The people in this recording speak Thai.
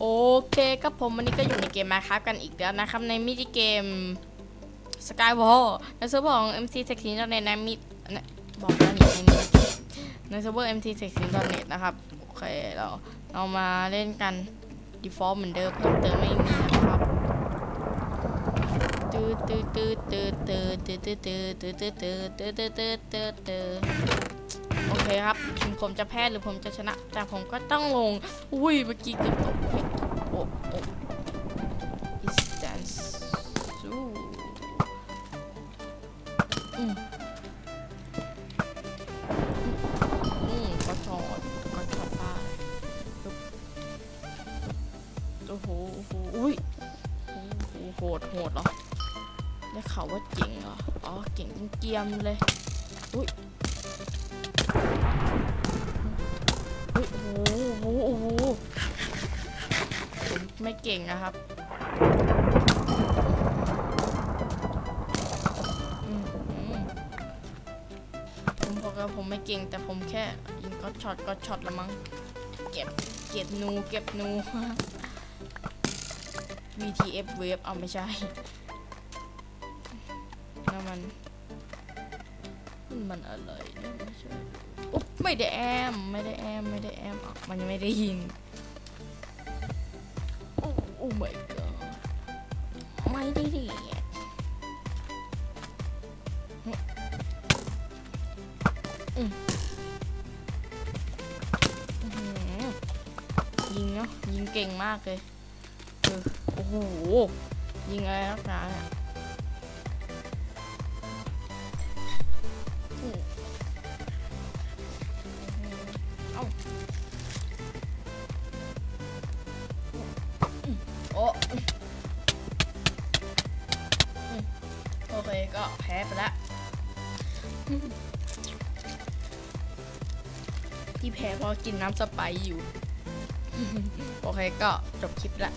โอเคครับผมวันนี้ก็อยู่ในเกมมาครับกันอีกแล้วนะครับ ในมินิเกม Skywall ในเซิร์ฟเวอร์ของ MC t e c h n ในในมิเนี่ยบอกแล้วนี่ในนี้ในเซิร์ฟเวอร์ MC t e c h n net นะครับ โอเคเราเรามาเล่นกัน default เหมือนเดิมเพิ่มเติมไม่มีนะครับตืดตืดตืดตืดตืดตืดตืดตืดตืดตืดตืดตืดตืดตืดตืดโอเคครับผมจะแพ้หรือผมจะชนะ แต่ผมก็ต้องลง อุ้ยเมื่อกี้เกือบตก เฮ้ยโอ้โอ้ distance สู้อืมอืมก็ชอดก็ชอดป้าโอ้โหโอ้โหอุ้ยโอ้โหโหดโหดเหรอได้ข่าวว่าเก่งเหรอ อ๋อ เก่งเกียมเลย อุ้ย ไม่เก่งนะครับผมบอกว่าผมไม่เก่ง แต่ผมแค่ยิงก็ช็อตก็ช็อตละมั้ง เก็บ เก็บนู เก็บนู VTF wave เอาไม่ใช่นั่นมัน มันมันอะไรนะไม่ใช่อุ๊บไม่ได้แอม ไม่ได้แอม ไม่ได้แอมมันยังไม่ได้ยิง โอ้โอ้ my god ไม่ได้ดิอืมอื้อหือยิงเนาะยิงเก่งมากเลยโอ้โห ยิงอะไรนักหนาเนี่ยเอ้า อืมโอ้โอเคก็แพ้ไปละที่แพ้เพราะกินน้ำสไปซ์อยู่ โอเคก็จบคลิปละ